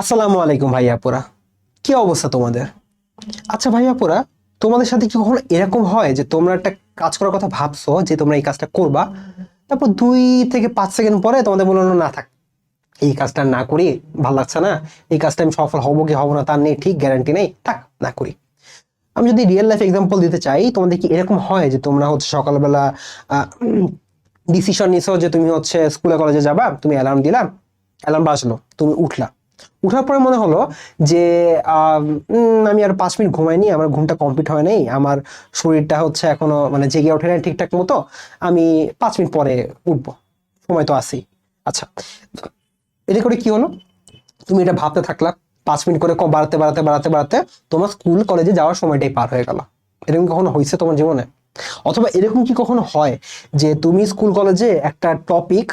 আসসালামু আলাইকুম ভাইয়াপুরা কি অবস্থা তোমাদের? আচ্ছা ভাইয়াপুরা তোমাদের সাথে কি কখনো এরকম হয় যে তোমরা একটা কাজ করার কথা ভাবছ যে তোমরা এই কাজটা করবা, তারপর দুই থেকে পাঁচ সেকেন্ড পরে তোমাদের মনে না থাক, এই কাজটা না করি, ভালো লাগছে না, এই কাজটা আমি সফল হব কি হব না, তার নেই, ঠিক গ্যারান্টি নেই, থাক, না করি। আমি যদি রিয়েল লাইফ এক্সাম্পল দিতে চাই, তোমাদের কি এরকম হয় যে তোমরা হচ্ছে সকালবেলা ডিসিশন নিছো যে তুমি হচ্ছে স্কুলে কলেজে যাবা, তুমি অ্যালার্ম দিলাম অ্যালার্ম বাজলো, তুমি উঠলা। উঠার পরে মনে হলো যে আমি আর পাঁচ মিনিট ঘুমাইনি, আমার ঘুমটা কমপ্লিট হয় নাই, আমার শরীরটা হচ্ছে এখনও মানে জেগে ওঠে নাই ঠিকঠাক মতো, আমি পাঁচ মিনিট পরে উঠবো। সময় তো আছেই। আচ্ছা এটা করে কি হলো? তুমি এটা ভাবতে থাকলা, পাঁচ মিনিট করে বাড়াতে বাড়াতে বাড়াতে বাড়াতে, তোমার স্কুল কলেজে যাওয়ার সময়টাই পার হয়ে গেল। এরকম কখনো হয়েছে তোমার জীবনে? অথবা এরকম কি কখনো হয় যে তুমি স্কুল কলেজে একটা টপিক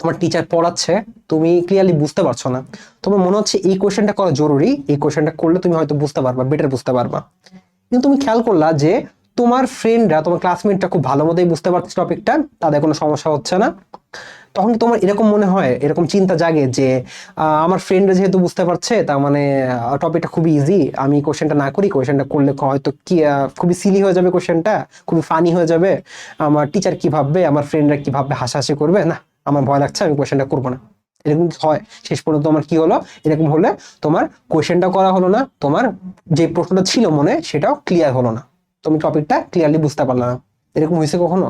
তোমার টিচার পড়াচ্ছে, তুমি ক্লিয়ারলি বুঝতে পারছ না, তোমার মনে হচ্ছে এই কোয়েশ্চেনটা করা জরুরি, এই কোয়েশ্চেনটা করলে তুমি হয়তো বুঝতে পারবা বেটার বুঝতে পারবা। কিন্তু তুমি খেয়াল করলা যে তোমার ফ্রেন্ডরা তোমার ক্লাসমেটটা খুব ভালো মতোই বুঝতে পারছে টপিকটা তাদের কোনো সমস্যা হচ্ছে না। তখন তোমার এরকম মনে হয়? এরকম চিন্তা জাগে যে আমার ফ্রেন্ডরা যেহেতু বুঝতে পারছে, তার মানে টপিকটা খুবই ইজি আমি কোশ্চেনটা না করি কোশ্চেনটা করলে হয়তো কি খুবই সিলি হয়ে যাবে কোশ্চেনটা খুবই ফানি হয়ে যাবে। আমার টিচার কি ভাববে? আমার ফ্রেন্ডরা কি ভাববে? হাসাহাসি করবে? না, আমার ভয় লাগছে, আমি কোশ্চেনটা করব না। এরকম হয়? শেষ পর্যন্ত তোমার কি হলো? এরকম হলে তোমার কোশ্চেনটা করা হলো না, তোমার যে প্রশ্নটা ছিল মনে, সেটাও ক্লিয়ার হলো না। তুমি টপিকটা ক্লিয়ারলি বুঝতে পারলে না। এরকম হয়েছে কখনো?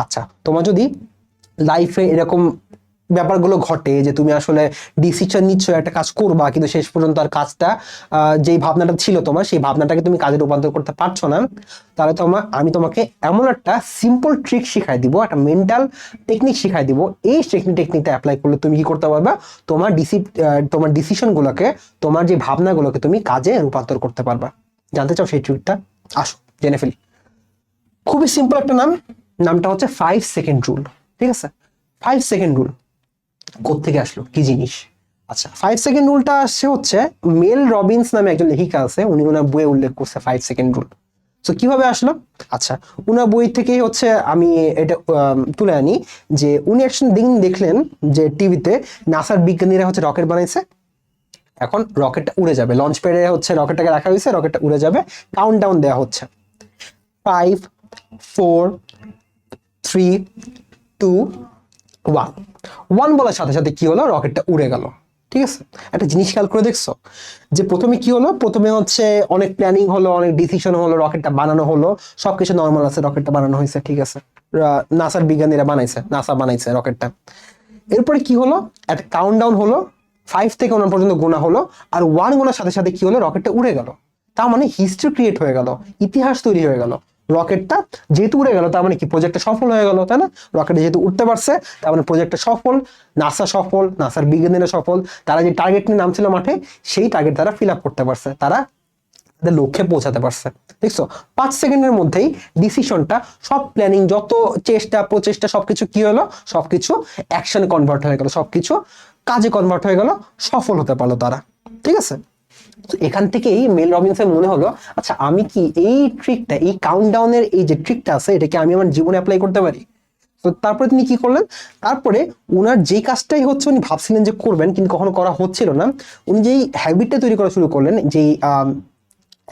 আচ্ছা তোমার যদি লাইফে এরকম ব্যাপারগুলো ঘটে যে তুমি আসলে ডিসিশন নিচ্ছ, একটা কাজ করবা, কিন্তু শেষ পর্যন্ত আর কাজটা যেই ভাবনাটা ছিল তোমার, সেই ভাবনাটাকে তুমি কাজে রূপান্তর করতে পারছ না। তাহলে তোমার আমি তোমাকে এমন একটা সিম্পল ট্রিক শিখাই দিব, একটা মেন্টাল টেকনিক শিখাই দিব। এই টেকনিক টেকনিকটা অ্যাপ্লাই করলে তুমি কি করতে পারবে? তোমার ডিসি তোমার ডিসিশনগুলোকে তোমার যে ভাবনাগুলোকে তুমি কাজে রূপান্তর করতে পারবা। জানতে চাও সেই ট্রিকটা আসো, জেনে ফেলি। খুবই সিম্পল একটা নাম, নামটা হচ্ছে ফাইভ সেকেন্ড রুল ঠিক আছে? ফাইভ সেকেন্ড রুল থেকে আসলো? কি জিনিস? আচ্ছা ফাইভ সেকেন্ড রুলটা আসছে হচ্ছে মেল রবিন্স নামে একজন লেখিকা আছে, উনি ওনার বইয়ে উল্লেখ করছে ফাইভ সেকেন্ড রুল তো কীভাবে আসলো? আচ্ছা উনার বই থেকেই হচ্ছে আমি এটা তুলে আনি যে উনি একজন দিন দেখলেন যে টিভিতে নাসার বিজ্ঞানীরা হচ্ছে রকেট বানাইছে। এখন রকেটটা উড়ে যাবে। লঞ্চ প্যাডে হচ্ছে রকেটটাকে রাখা হয়েছে, রকেটটা উড়ে যাবে। কাউন্ট ডাউন দেওয়া হচ্ছে। Five four three two one one বলার সাথে সাথে কি হলো? রকেটটা উড়ে গেল। ঠিক আছে? একটা জিনিস খেয়াল করে দেখছ? যে প্রথমে কি হলো? প্রথমে হচ্ছে অনেক প্ল্যানিং হলো, অনেক ডিসিশন হলো রকেটটা বানানো হলো। সবকিছু নর্মাল আছে রকেটটা বানানো হয়েছে, ঠিক আছে? নাসার বিজ্ঞানীরা বানাইছে নাসা বানাইছে রকেটটা এরপরে কি হলো? একটা কাউন্ট ডাউন হলো ফাইভ থেকে ওনার পর্যন্ত গোনা হলো, আর ওয়ান গোনার সাথে সাথে কি হলো? রকেটটা উড়ে গেল। তার মানে হিস্ট্রি ক্রিয়েট হয়ে গেল, ইতিহাস তৈরি হয়ে গেল। রকেটটা যেহেতু উড়ে গেল, তার মানে কি? প্রজেক্টটা সফল হয়ে গেল, তাই না? রকেট যেহেতু উঠতে পারছে, তার মানে প্রজেক্টটা সফল নাসা সফল নাসার বিজ্ঞানীরা সফল, তারা যে টার্গেট নিয়ে নামছিল মাঠে, সেই টার্গেট তারা ফিল আপ করতে পারছে, তারা তাদের লক্ষ্যে পৌঁছাতে পারছে, দেখছ? পাঁচ সেকেন্ডের মধ্যেই ডিসিশনটা সব প্ল্যানিং যত চেষ্টা, প্রচেষ্টা, সবকিছু কি হলো? সবকিছু অ্যাকশনে কনভার্ট হয়ে গেল, সবকিছু কাজে কনভার্ট হয়ে গেল, সফল হতে পারল তারা, ঠিক আছে? এখান থেকেই মেল রবিনসের মনে হলো আচ্ছা আমি কি এই ট্রিকটা এই কাউন্টডাউনের এই যে ট্রিকটা আছে, এটাকে আমি আমার জীবনে অ্যাপ্লাই করতে পারি? তো তারপরে তিনি কি করলেন? তারপরে ওনার যেই কাজটাই হচ্ছে, উনি ভাবছিলেন যে করবেন, কিন্তু কখনো করা হচ্ছিল না। উনি যেই হ্যাবিটটা তৈরি করা শুরু করলেন, যেই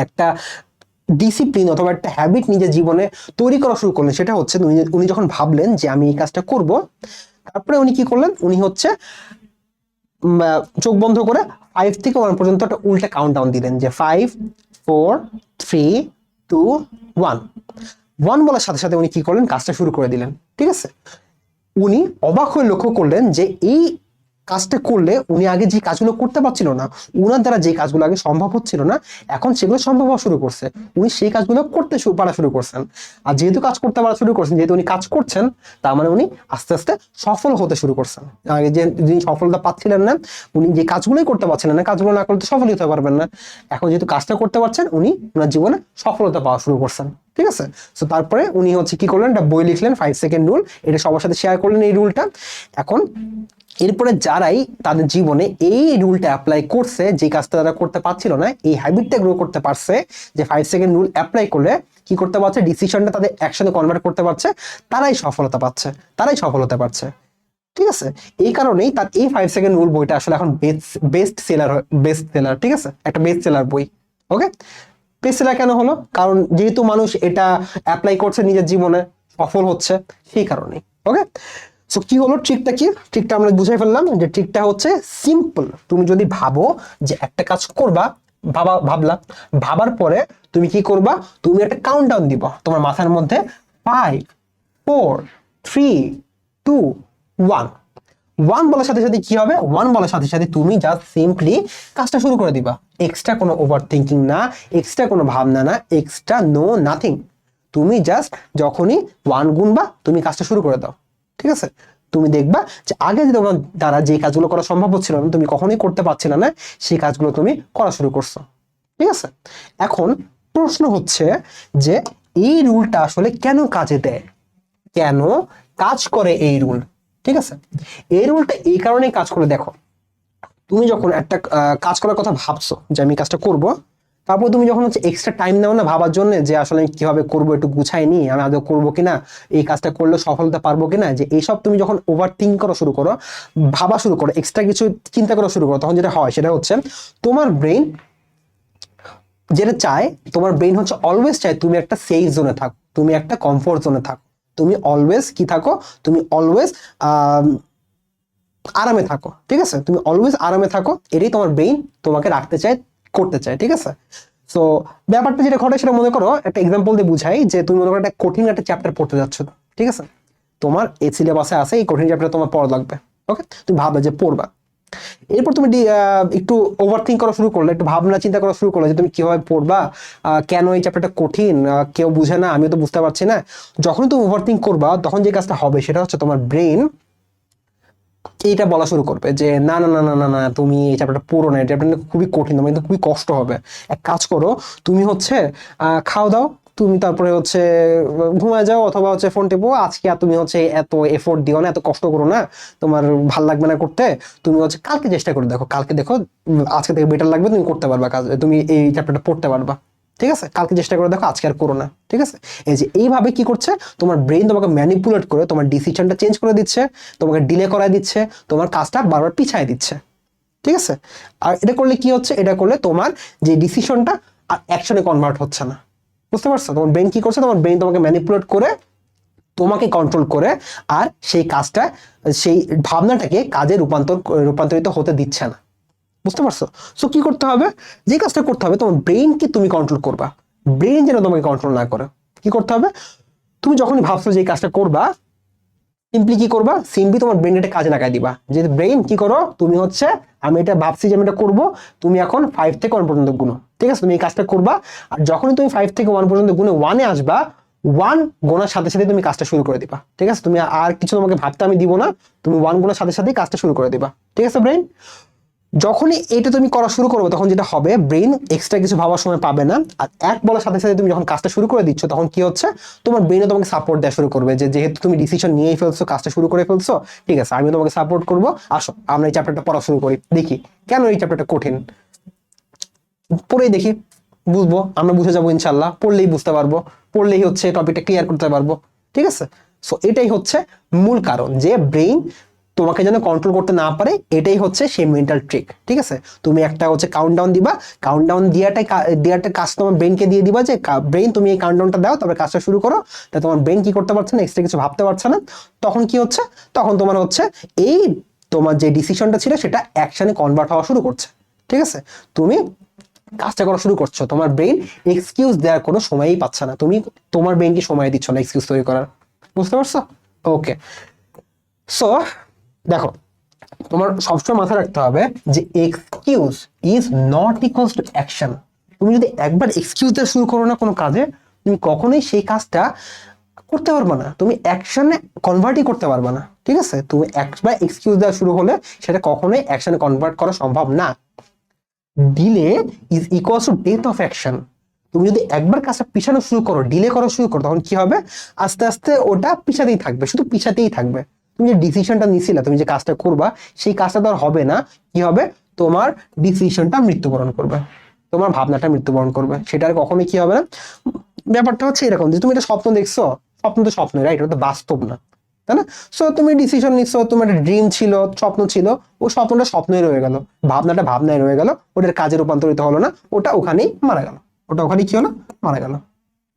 একটা ডিসিপ্লিন অথবা একটা হ্যাবিট নিজের জীবনে তৈরি করা শুরু করলেন, সেটা হচ্ছে উনি যখন ভাবলেন যে আমি এই কাজটা করব, তারপরে উনি কি করলেন? উনি হচ্ছে চোখ বন্ধ করে ফাইভ থেকে ওয়ান পর্যন্ত একটা উল্টা কাউন্ট ডাউন দিলেন যে five four three two one one বলার সাথে সাথে উনি কি করলেন? কাজটা শুরু করে দিলেন। ঠিক আছে? উনি অবাক হয়ে লক্ষ্য করলেন যে এই কাজটা করলে উনি আগে যে কাজগুলো করতে পারছিল না, উনার দ্বারা যে কাজগুলো আগে সম্ভব হচ্ছিল না, এখন সেগুলো সম্ভব হওয়া শুরু করছে। উনি সেই কাজগুলো করতে পারা শুরু করছেন। আর যেহেতু কাজ করতে পারা শুরু করছেন, যেহেতু উনি কাজ করছেন, তার মানে উনি আস্তে আস্তে সফল হতে শুরু করছেন। আগে যে যিনি সফলতা পাচ্ছিলেন না, উনি যে কাজগুলোই করতে পারছিলেন না, কাজগুলো না করলে তো সফল হতে পারবেন না। এখন যেহেতু কাজটা করতে পারছেন, উনি ওনার জীবনে সফলতা পাওয়া শুরু করছেন। ঠিক আছে? তো তারপরে উনি হচ্ছে কি করলেন? একটা বই লিখলেন ফাইভ সেকেন্ড রুল এটা সবার সাথে শেয়ার করলেন এই রুলটা এখন, এরপরে যারাই তাদের জীবনে এই রুলটা অ্যাপ্লাই করছে, যে কাজটা তারা করতে পারছিল না, এই হ্যাবিটটা গ্রো করতে পারছে, যে ফাইভ সেকেন্ড রুল অ্যাপ্লাই করলে কি করতে পারছে? ডিসিশনটা তাদের অ্যাকশনে কনভার্ট করতে পারছে, তারাই সফলতা পাচ্ছে, তারাই সফল হতে পারছে ঠিক আছে? এই কারণেই তার এই ফাইভ সেকেন্ড রুল বইটা আসলে এখন best best seller best seller ঠিক আছে? একটা বেস্ট সেলার বই ওকে বেস্ট কেন হলো? কারণ যেহেতু মানুষ এটা অ্যাপ্লাই করছে নিজের জীবনে, সফল হচ্ছে সেই কারণেই ওকে সো কি হলো ট্রিকটা কি? ট্রিকটা আমরা বুঝাই ফেললাম যে ট্রিকটা হচ্ছে সিম্পল তুমি যদি ভাবো যে একটা কাজ করবা, ভাবা, ভাবলা, ভাবার পরে তুমি কি করবা? তুমি একটা কাউন্টডাউন দিব। তোমার মাথার মধ্যে five four three two one one বলার সাথে সাথে কি হবে? ওয়ান বলার সাথে সাথে তুমি জাস্ট সিম্পলি কাজটা শুরু করে দিবা। এক্সট্রা কোনো ওভার থিঙ্কিং না এক্সট্রা কোনো ভাবনা না এক্সট্রা নো নাথিং তুমি জাস্ট যখনই ওয়ান গুনবা, তুমি কাজটা শুরু করে দাও। ঠিক আছে? তুমি দেখবা যে আগে যে তোমার দ্বারা যে কাজগুলো করা সম্ভব হচ্ছিল না, তুমি কখনোই করতে পারছিলে না, সেই কাজগুলো তুমি করা শুরু করছ। ঠিক আছে? এখন প্রশ্ন হচ্ছে যে এই রুলটা আসলে কেন কাজে দেয়? কেন কাজ করে এই রুল ঠিক আছে? এই রুলটা এই কারণেই কাজ করে দেখো। তুমি যখন একটা কাজ করার কথা ভাবছ যে আমি কাজটা করব, তারপর তুমি যখন হচ্ছে এক্সট্রা টাইম নাও না ভাবার জন্য যে আসলে আমি কীভাবে করব একটু গুছাই নি আমি আদৌ করব কিনা, এই কাজটা করলে সফলতা পারব কিনা, যে এইসব তুমি যখন ওভার থিঙ্ক করা শুরু করো, ভাবা শুরু করো এক্সট্রা কিছু চিন্তা করা শুরু করো, তখন যেটা হয় সেটা হচ্ছে তোমার ব্রেন যেটা চায়, তোমার ব্রেন হচ্ছে অলওয়েজ চায় তুমি একটা সেফ জোনে থাকো, তুমি একটা কমফোর্ট জোনে থাকো। তুমি অলওয়েজ কি থাকো? তুমি অলওয়েজ আরামে থাকো, ঠিক আছে? তুমি অলওয়েজ আরামে থাকো, এটাই তোমার ব্রেইন তোমাকে রাখতে চায়, করতে চায়, ঠিক আছে? সো ব্যাপারটা যেটা ঘটে সেটা মনে করো, একটা এক্সাম্পল দিয়ে বুঝাই যে তুমি মনে করো একটা কঠিন একটা চ্যাপ্টার পড়তে যাচ্ছ, ঠিক আছে? তোমার এই সিলেবাসে আছে, এই কঠিন চ্যাপ্টার তোমার পড়া লাগবে ওকে তুমি ভাববে যে পড়বা। এরপর তুমি একটু ওভার থিঙ্ক করা শুরু করলে, একটু ভাবনা চিন্তা করা শুরু করলে যে তুমি কীভাবে পড়বা কেন এই চ্যাপ্টারটা কঠিন কেউ বুঝে না, আমিও তো বুঝতে পারছি না। যখন তুমি ওভার থিঙ্ক করবা, তখন যে কাজটা হবে সেটা হচ্ছে তোমার ব্রেন এইটা বলা শুরু করবে যে, না না না না না না, তুমি এই চ্যাপ্টারটা পড়ো না, এই চ্যাপ্টারটা খুবই কঠিন, তোমার কিন্তু খুবই কষ্ট হবে। এক কাজ করো, তুমি হচ্ছে খাওয়া দাও তুমি তারপরে হচ্ছে, ঘুমায় যাও অথবা হচ্ছে ফোন টেপো, আজকে আর তুমি হচ্ছে এত এফোর্ট দিও না, এত কষ্ট করো না, তোমার ভালো লাগবে না করতে, তুমি হচ্ছে কালকে চেষ্টা করে দেখো, কালকে দেখো আজকে থেকে বেটার লাগবে, তুমি করতে পারবা কাজ, তুমি এই চ্যাপ্টারটা পড়তে পারবা, ঠিক আছে? কালকে চেষ্টা করে দেখো, আজকে আর করো না, ঠিক আছে? এই যে এইভাবে কি করছে, তোমার ব্রেন তোমাকে ম্যানিপুলেট করে, তোমার ডিসিশনটা চেঞ্জ করে দিচ্ছে, তোমাকে ডিলে করায় দিচ্ছে, তোমার কাজটা বারবার পিছায় দিচ্ছে, ঠিক আছে? আর এটা করলে কি হচ্ছে? এটা করলে তোমার যে ডিসিশনটা আর অ্যাকশনে কনভার্ট হচ্ছে না। বুঝতে পারছ? তোমার ব্রেন কি করছে? তোমার ব্রেন তোমাকে ম্যানিপুলেট করে, তোমাকে কন্ট্রোল করে, আর সেই কাজটা, সেই ভাবনাটাকে কাজে রূপান্তর, রূপান্তরিত হতে দিচ্ছে না। বুঝতে পারছ? সো কি করতে হবে? যে কাজটা করতে হবে, তোমার ব্রেনকে তুমি কন্ট্রোল করবা। ব্রেন যেন তোমাকে কন্ট্রোল না করে। কি করতে হবে? তুমি যখনই ভাবছ যে কাজটা করবা সিম্পলি কি করবা? সিম্পলি তোমার ব্রেন এটা কাজে লাগাই দিবা। যে ব্রেন কি করো? তুমি হচ্ছে, আমি এটা ভাবছি যে আমি এটা করব, তুমি এখন ফাইভ থেকে ওয়ান পর্যন্ত গুনো। ঠিক আছে, তুমি এই কাজটা করবা, আর যখনই তুমি ফাইভ থেকে ওয়ান পর্যন্ত গুনে ওয়ানে আসবা ওয়ান গোনার সাথে সাথে তুমি কাজটা শুরু করে দিবা। ঠিক আছে, তুমি আর কিছু তোমাকে ভাবতে আমি দিব না, তুমি ওয়ান গোনার সাথে সাথেই কাজটা শুরু করে দিবা। ঠিক আছে ব্রেন যখনই এটা তুমি করা শুরু করবে, তখন যেটা হবে ব্রেন এক্সট্রা কিছু ভাবার সময় পাবে না, আর এক বলার সাথে সাথে তুমি যখন কাজটা শুরু করে দিচ্ছ, তখন কি হচ্ছে? তোমার ব্রেনও তোমাকে সাপোর্ট দেওয়া শুরু করবে যে যেহেতু তুমি ডিসিশন নিয়েই ফেলছো, কাজটা শুরু করে ফেলছো, ঠিক আছে আমি তোমাকে সাপোর্ট করব। আসো, আমরা এই চ্যাপ্টারটা পড়া শুরু করি, দেখি, কেন এই চ্যাপ্টারটা কঠিন? পড়েই দেখি, বুঝব, আমরা বুঝে যাব ইনশাল্লাহ, পড়লেই বুঝতে পারব, পড়লেই হচ্ছে টপিকটা ক্লিয়ার করতে পারব, ঠিক আছে? সো এটাই হচ্ছে মূল কারণ যে ব্রেইন তোমাকে যেন কন্ট্রোল করতে না পারে, এটাই হচ্ছে সেই মেন্টাল ট্রিক ঠিক আছে? তুমি একটা হচ্ছে কাউন্টডাউন দিবা কাউন্টডাউন দিয়াটাই দেওয়াটা কাজ তোমার ব্রেনকে দিয়ে দিবা যে ব্রেন তুমি এই কাউন্টডাউনটা দাও, তারপরে কাজটা শুরু করো, তা তোমার ব্রেন কি করতে পারছে না এক্সট্রা কিছু ভাবতে পারছে না, তখন কি হচ্ছে? তখন তোমার হচ্ছে এই তোমার যে ডিসিশনটা ছিল, সেটা অ্যাকশনে কনভার্ট হওয়া শুরু করছে, ঠিক আছে? তুমি কাজটা করা শুরু করছ, তোমার ব্রেন এক্সকিউজ দেওয়ার কোনো সময়ই পাচ্ছে না। তুমি তোমার ব্রেনকে সময় দিচ্ছ না এক্সকিউজ তৈরি করার। বুঝতে পারছ? ওকে সো দেখো, তোমার সবসময় মাথায় রাখতে হবে যে excuse is not equals to action তুমি যদি একবার এক্সকিউজ দেওয়া শুরু করো না কোনো কাজে, তুমি কখনোই সেই কাজটা করতে পারবে না। তুমি অ্যাকশনে কনভার্টই করতে পারবে না। ঠিক আছে? তুমি একবার এক্সকিউজ দেওয়া শুরু হলে সেটা কখনোই অ্যাকশনে কনভার্ট করা সম্ভব না। Delay is equals to death of action তুমি যদি একবার কাজটা পিছানো শুরু করো ডিলে করা শুরু করো, তখন কি হবে? আস্তে আস্তে ওটা পিছাতেই থাকবে, শুধু পিছাতেই থাকবে। তুমি যে ডিসিশনটা নিছিলে, তুমি যে কাজটা করবা, সেই কাজটা তো আর হবে না। কি হবে? তোমার ডিসিশনটা মৃত্যুবরণ করবে। তোমার ভাবনাটা মৃত্যুবরণ করবে। সেটা আর কখনোই কি হবে না। ব্যাপারটা হচ্ছে এরকম যে, তুমি এটা স্বপ্ন দেখছ। স্বপ্ন তো স্বপ্ন রাইট ওটা তো বাস্তব না। তাই না? সো তুমি ডিসিশন নিচ্ছ, তোমার একটা ড্রিম ছিল, স্বপ্ন ছিল, ও স্বপ্নটা স্বপ্নই রয়ে গেল। ভাবনাটা ভাবনায় রয়ে গেল, ওটার কাজে রূপান্তরিত হলো না, ওটা ওখানেই মারা গেল। ওটা ওখানে কি হলো? মারা গেল।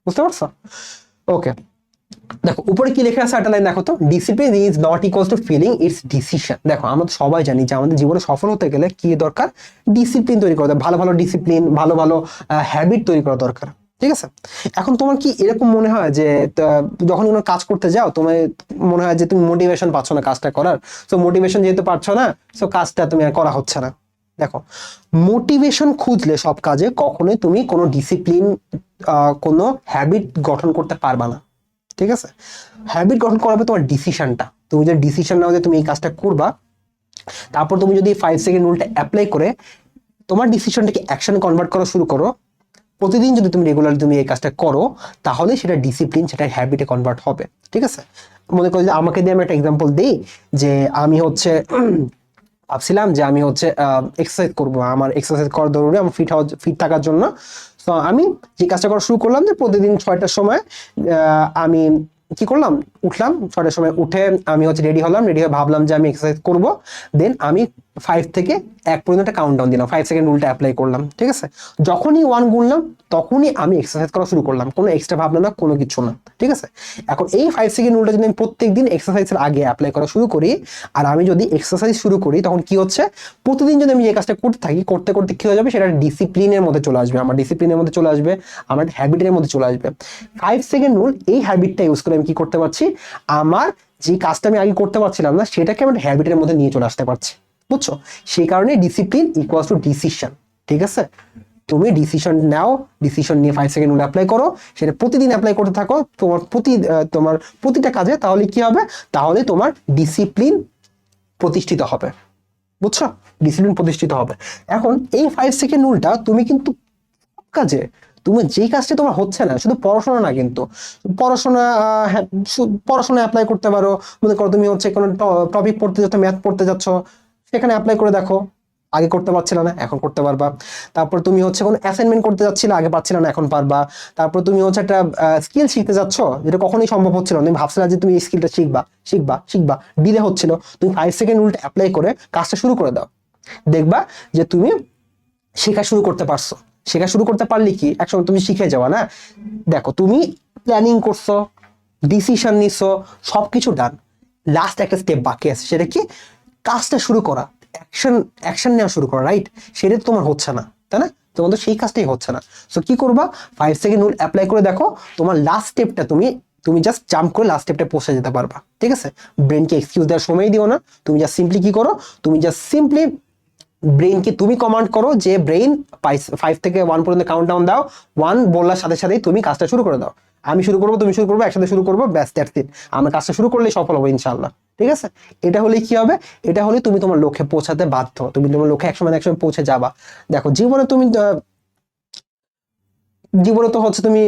বুঝতে পারছ? ওকে দেখো, উপরে কি লেখা আছে একটা লাইন দেখো তো? Discipline is not equal to feeling it's decision দেখো, আমরা তো সবাই জানি যে আমাদের জীবনে সফল হতে গেলে কি দরকার? ডিসিপ্লিন তৈরি করা। ভালো ভালো ডিসিপ্লিন ভালো ভালো হ্যাবিট তৈরি করা দরকার। ঠিক আছে? এখন তোমার কি এরকম মনে হয় যে যখন কোনো কাজ করতে যাও তোমার মনে হয় যে তুমি মোটিভেশন পাচ্ছ না কাজটা করার? সো মোটিভেশন যেহেতু পাচ্ছ না সো কাজটা তুমি আর করা হচ্ছে না। দেখো মোটিভেশন খুঁজলে সব কাজে কখনোই তুমি কোনো ডিসিপ্লিন কোনো হ্যাবিট গঠন করতে পারবা না। ঠিক আছে? হ্যাবিট গঠন করাবে তোমার ডিসিশনটা তুমি যে ডিসিশন নাও যে তুমি এই কাজটা করবা, তারপর তুমি যদি ফাইভ সেকেন্ড রুলটা অ্যাপ্লাই করে, তোমার ডিসিশনটাকে অ্যাকশন কনভার্ট করা শুরু করো প্রতিদিন যদি তুমি রেগুলার তুমি এই কাজটা করো, তাহলে সেটা ডিসিপ্লিন সেটা হ্যাবিটে কনভার্ট হবে। ঠিক আছে? মনে করি যে আমাকে দিয়ে আমি একটা এক্সাম্পল দিই যে আমি হচ্ছে ভাবছিলাম যে আমি হচ্ছে এক্সারসাইজ করব। আমার এক্সারসাইজ করা জরুরি আমার ফিট হওয়া ফিট থাকার জন্য। তো আমি যে কাজটা করা শুরু করলাম যে প্রতিদিন ছয়টার সময় আমি কি করলাম? উঠলাম, ছয়টার সময় উঠে আমি হচ্ছে রেডি হলাম রেডি হয়ে ভাবলাম যে আমি এক্সারসাইজ করব। দেন আমি ফাইভ থেকে এক পর্যন্ত একটা কাউন্ট ডাউন দিলাম ফাইভ সেকেন্ড রুলটা অ্যাপ্লাই করলাম, ঠিক আছে? যখনই ওয়ান গুনলাম, তখনই আমি এক্সারসাইজ করা শুরু করলাম, কোনো এক্সট্রা ভাবনা না, কোনো কিছু না, ঠিক আছে? এখন এই ফাইভ সেকেন্ড রুলটা যদি আমি প্রত্যেক দিন এক্সারসাইজের আগে অ্যাপ্লাই করা শুরু করি, আর আমি যদি এক্সারসাইজ শুরু করি, তখন কি হচ্ছে? প্রতিদিন যদি আমি এই কাজটা করতে থাকি, করতে করতে কি হয়ে যাবে? সেটা ডিসিপ্লিনের মধ্যে চলে আসবে, আমার ডিসিপ্লিনের মধ্যে চলে আসবে, আমার হ্যাবিটের মধ্যে চলে আসবে। ফাইভ সেকেন্ড রুল এই হ্যাবিটটা ইউজ করে আমি কি করতে পারছি? আমার যে কাজটা আমি আগে করতে পারছিলাম না, সেটাকে আমার হ্যাবিটের মধ্যে নিয়ে চলে আসতে পারছি। বুঝছ? সেই কারণে ডিসিপ্লিন ইকুয়ালস টু ডিসিশন ঠিক আছে? তুমি ডিসিশন নাও ডিসিশন নিয়ে ফাইভ সেকেন্ড অ্যাপ্লাই করো, সেটা প্রতিদিন অ্যাপ্লাই করতে থাকো, তোমার প্রতি তোমার প্রতিটা কাজে তাহলে কি হবে? তাহলে তোমার ডিসিপ্লিন প্রতিষ্ঠিত হবে। বুঝছ? ডিসিপ্লিন প্রতিষ্ঠিত হবে। এখন এই ফাইভ সেকেন্ড রুলটা তুমি কিন্তু কাজে তুমি যেই কাজটি তোমার হচ্ছে না শুধু পড়াশোনা না কিন্তু। পড়াশোনা হ্যাঁ, পড়াশোনা অ্যাপ্লাই করতে পারো। মনে করো তুমি হচ্ছে কোনো টপিক পড়তে যাচ্ছ ম্যাথ পড়তে যাচ্ছ সেখানে অ্যাপ্লাই করে দেখো। আগে করতে পারছিলে না এখন করতে পারবা। তারপর তুমি হচ্ছে কোনো অ্যাসাইনমেন্ট করতে যাচ্ছিলে আগে পারছিলে না এখন পারবা। তারপর তুমি হচ্ছে একটা স্কিল শিখতে যাচ্ছ যেটা কখনোই সম্ভব হচ্ছিল না। তুমি ভাবছিলে যে তুমি এই স্কিলটা শিখবা শিখবা শিখবা ডিলে হচ্ছিল। তুমি ফাইভ সেকেন্ড রুলটা অ্যাপ্লাই করে কাজটা শুরু করে দাও। দেখবা যে তুমি শেখা শুরু করতে পারছ। শেখা শুরু করতে পারলে কি? একসময় তুমি শিখে যাওয়া, না? দেখো, তুমি প্ল্যানিং করছ ডিসিশন নিছো, সবকিছু ডান লাস্ট একটা স্টেপ বাকি আছে, সেটা কি? কাজটা শুরু করা অ্যাকশন অ্যাকশন নেওয়া শুরু করা রাইট সেটা তোমার হচ্ছে না, তাই না? তোমার তো সেই কাজটাই হচ্ছে না। সো কি করবা? ফাইভ সেকেন্ড রুল অ্যাপ্লাই করে দেখো, তোমার লাস্ট স্টেপটা তুমি তুমি জাস্ট জাম্প করে লাস্ট স্টেপটা পৌঁছে যেতে পারবা, ঠিক আছে? ব্রেনকে এক্সকিউজ দেওয়ার সময় দিও না, তুমি জাস্ট সিম্পলি কি করো? তুমি জাস্ট সিম্পলি ব্রেইনকে তুমি কমান্ড করো যে ব্রেইন ফাইভ থেকে ওয়ান পর্যন্ত কাউন্ট ডাউন দাও ওয়ান বলার সাথে সাথেই তুমি কাজটা শুরু করে দাও। আমি শুরু করব, তুমি শুরু করব, একসাথে শুরু করব, ব্যাস দ্যাটস ইট আমরা কাজটা শুরু করলেই সফল হব ইনশাল্লাহ ঠিক আছে? এটা হলে কি হবে? এটা হলে তুমি তোমার লক্ষ্যে পৌঁছাতে বাধ্য। তুমি তোমার লক্ষ্যে একসময় একসময় পৌঁছে যাবা। দেখো, জীবনে তুমি জীবনে তো হচ্ছে তুমি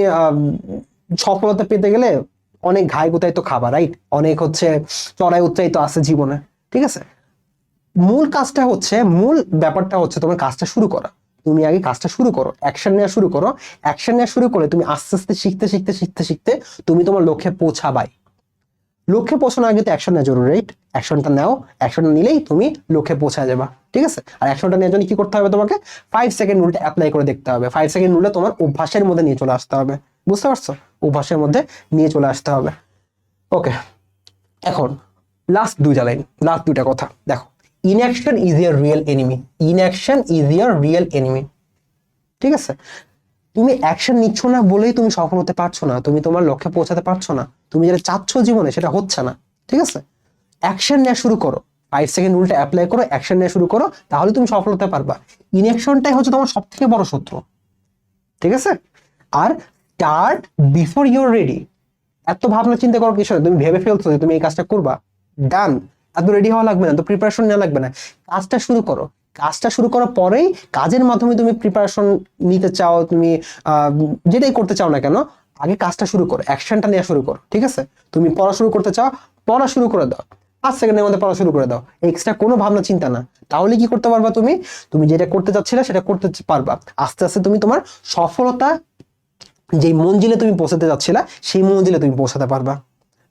সফলতা পেতে গেলে অনেক ঘাই গোতাই তো খাবা রাইট অনেক হচ্ছে চড়াই উচ্চাই তো আছে জীবনে। ঠিক আছে? মূল কাজটা হচ্ছে, মূল ব্যাপারটা হচ্ছে তোমার কাজটা শুরু করা। তুমি আগে কাজটা শুরু করো অ্যাকশন নেওয়া শুরু করো। অ্যাকশন নেওয়া শুরু করে তুমি আস্তে আস্তে শিখতে শিখতে শিখতে শিখতে তুমি তোমার লক্ষ্যে পৌঁছাবাই। লক্ষ্যে পৌঁছানোর আগে তো অ্যাকশন নেওয়া জরুরি রাইট অ্যাকশনটা নাও অ্যাকশনটা নিলেই তুমি লক্ষ্যে পৌঁছা যাবা, ঠিক আছে? আর অ্যাকশনটা নেওয়ার জন্য কি করতে হবে তোমাকে? ফাইভ সেকেন্ড রুলটা অ্যাপ্লাই করে দেখতে হবে। ফাইভ সেকেন্ড রুলটা তোমার অভ্যাসের মধ্যে নিয়ে চলে আসতে হবে, বুঝতে পারছ? অভ্যাসের মধ্যে নিয়ে চলে আসতে হবে। ওকে এখন লাস্ট দুইটা লাইন লাস্ট দুইটা কথা, দেখো। Inaction is your real enemy inaction is your real enemy ঠিক আছে? তুমি অ্যাকশন নিচ্ছ না বলেই তুমি সফল হতে পারছ না। তুমি তোমার লক্ষ্যে পৌঁছাতে পারছ না। তুমি যেটা চাচ্ছ জীবনে সেটা হচ্ছে না। ঠিক আছে? অ্যাকশন নেওয়া শুরু করো। ফাইভ সেকেন্ড রুলটা অ্যাপ্লাই করো অ্যাকশন নেওয়া শুরু করো, তাহলে তুমি সফল হতে পারবা। ইনঅ্যাকশনটাই হচ্ছে তোমার সব থেকে বড় শত্রু। ঠিক আছে? আর স্টার্ট বিফোর ইউর রেডি এত ভাবনা চিন্তা করো কিছু তুমি ভেবে ফেলছো যে তুমি এই কাজটা করবা। ডান এত রেডি হওয়া লাগবে না তো প্রিপারেশন নেওয়া লাগবে না। কাজটা শুরু করো। কাজটা শুরু করার পরেই কাজের মাধ্যমে তুমি প্রিপারেশন নিতে চাও, তুমি যেটাই করতে চাও না কেন, আগে কাজটা শুরু করো অ্যাকশনটা নেওয়া শুরু করো, ঠিক আছে? তুমি পড়া শুরু করতে চাও, পড়া শুরু করে দাও। পাঁচ সেকেন্ডের মধ্যে পড়া শুরু করে দাও। এক্সট্রা কোনো ভাবনা, চিন্তা না। তাহলে কি করতে পারবা তুমি? তুমি যেটা করতে চাচ্ছিলে সেটা করতে পারবা। আস্তে আস্তে তুমি তোমার সফলতা, যেই মঞ্জিলে তুমি পৌঁছাতে যাচ্ছিলা সেই মঞ্জিলে তুমি পৌঁছাতে পারবা।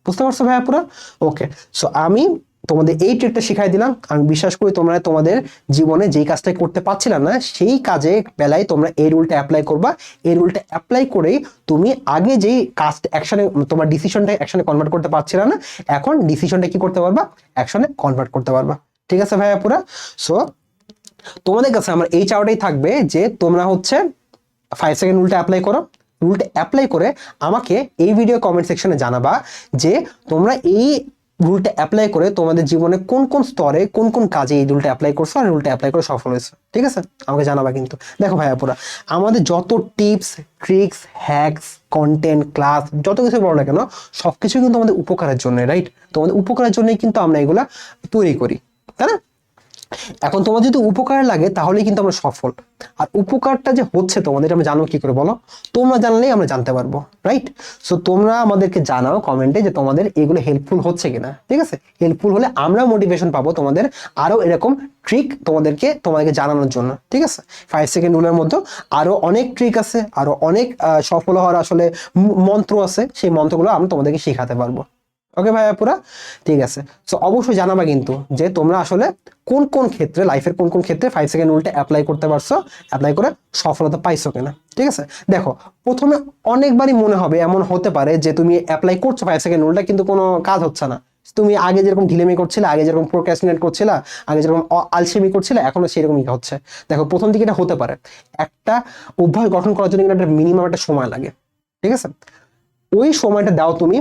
বুঝতে পারছ ভাইয়া পুরা? ওকে সো আমি তোমাদের এই ট্রিকটা শিখাই দিলাম। আমি বিশ্বাস করি তোমরা তোমাদের জীবনে যেই কাজটা করতে পারছিলে না, সেই কাজে বেলায় তোমরা এই রুলটা অ্যাপ্লাই করবা। এই রুলটা অ্যাপ্লাই করেই তুমি আগে যেই কাজটা অ্যাকশনে তোমার ডিসিশনটা অ্যাকশনে কনভার্ট করতে পারছিলে না, এখন ডিসিশনটা কি করতে পারবা? অ্যাকশনে কনভার্ট করতে পারবা। ঠিক আছে ভাইয়া পুরা? সো তোমাদের কাছে আমার এই চাওয়াটাই থাকবে যে তোমরা হচ্ছে ফাইভ সেকেন্ড রুলটা অ্যাপ্লাই করো। রুলটা অ্যাপ্লাই করে আমাকে এই ভিডিও কমেন্ট সেকশনে জানাবা যে তোমরা এই রুলটা অ্যাপ্লাই করে তোমাদের জীবনে কোন কোন স্তরে কোন কোন কাজে এই রুলটা অ্যাপ্লাই করছ আর রুলটা অ্যাপ্লাই করে সফল হয়েছে, ঠিক আছে? আমাকে জানাবা কিন্তু। দেখো ভাইয়া পুরা, আমাদের যত tips tricks hacks content class যত কিছু বলো না কেন সব কিছু কিন্তু আমাদের উপকারের জন্য রাইট তোমাদের উপকারের জন্যই কিন্তু আমরা এগুলা তৈরি করি, তাই না? এখন তোমার যদি উপকার লাগে, তাহলেই কিন্তু আমরা সফল। আর উপকারটা যে হচ্ছে তোমাদের আমরা জানো কি করে বলো? তোমরা জানলেই আমরা জানতে পারব রাইট সো তোমরা আমাদেরকে জানাও কমেন্টে যে তোমাদের এগুলো হেল্পফুল হচ্ছে কিনা, ঠিক আছে? হেল্পফুল হলে আমরা মোটিভেশন পাবো তোমাদের আরও এরকম ট্রিক তোমাদেরকে তোমাদেরকে জানানোর জন্য, ঠিক আছে? ফাইভ সেকেন্ড রুলের মধ্যে আরও অনেক ট্রিক আছে, আরও অনেক সফল হওয়ার আসলে মন্ত্র আছে, সেই মন্ত্রগুলো আমরা তোমাদেরকে শেখাতে পারব। ওকে ভাইয়া পুরা? ঠিক আছে। সো অবশ্যই জানাবা কিন্তু যে তোমরা আসলে কোন কোন ক্ষেত্রে লাইফের কোন কোন ক্ষেত্রে ফাইভ সেকেন্ড রুলটা অ্যাপ্লাই করতে পারছ অ্যাপ্লাই করে সফলতা পাইছো কিনা। ঠিক আছে? দেখো, প্রথমে অনেকবারই মনে হবে এমন হতে পারে যে তুমি অ্যাপ্লাই করছ ফাইভ সেকেন্ড রুলটা কিন্তু কোনো কাজ হচ্ছে না। তুমি আগে যেরকম ঢিলেমি করছিলে, আগে যেরকম প্রোক্রাস্টিনেট করছিলা, আগে যেরকম আলসেমি করছিলে, এখনও সেরকমই হচ্ছে। দেখো, প্রথম দিকে এটা হতে পারে। একটা অভ্যাস গঠন করার জন্য কিন্তু একটা মিনিমাম একটা সময় লাগে। ঠিক আছে? ওই সময়টা দাও তুমি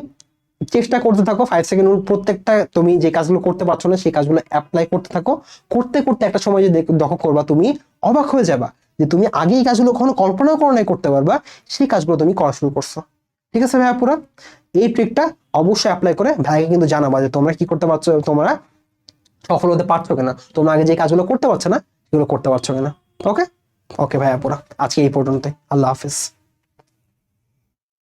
চেষ্টা করতে থাকো ফাইভ সেকেন্ড প্রত্যেকটা তুমি যে কাজগুলো করতে পারছ না, সেই কাজগুলো অ্যাপ্লাই করতে থাকো। করতে করতে একটা সময় যে দেখ- দখল করবা, তুমি অবাক হয়ে যাবা যে তুমি আগে এই কাজগুলো কখনো কল্পনাও করো নাই করতে পারবা, সেই কাজগুলো তুমি করা শুরু করছ। ঠিক আছে ভাইয়া পুরা? এই ট্রিকটা অবশ্যই অ্যাপ্লাই করে ভাইকে কিন্তু জানাবা যে তোমরা কি করতে পারছ, তোমরা সফল হতে পারছ কিনা। তোমরা আগে যে কাজগুলো করতে পারছ না, সেগুলো করতে পারছ কিনা। ওকে ওকে ভাইয়া পুরা। আজকে এই পর্যন্তই। আল্লাহ হাফিজ।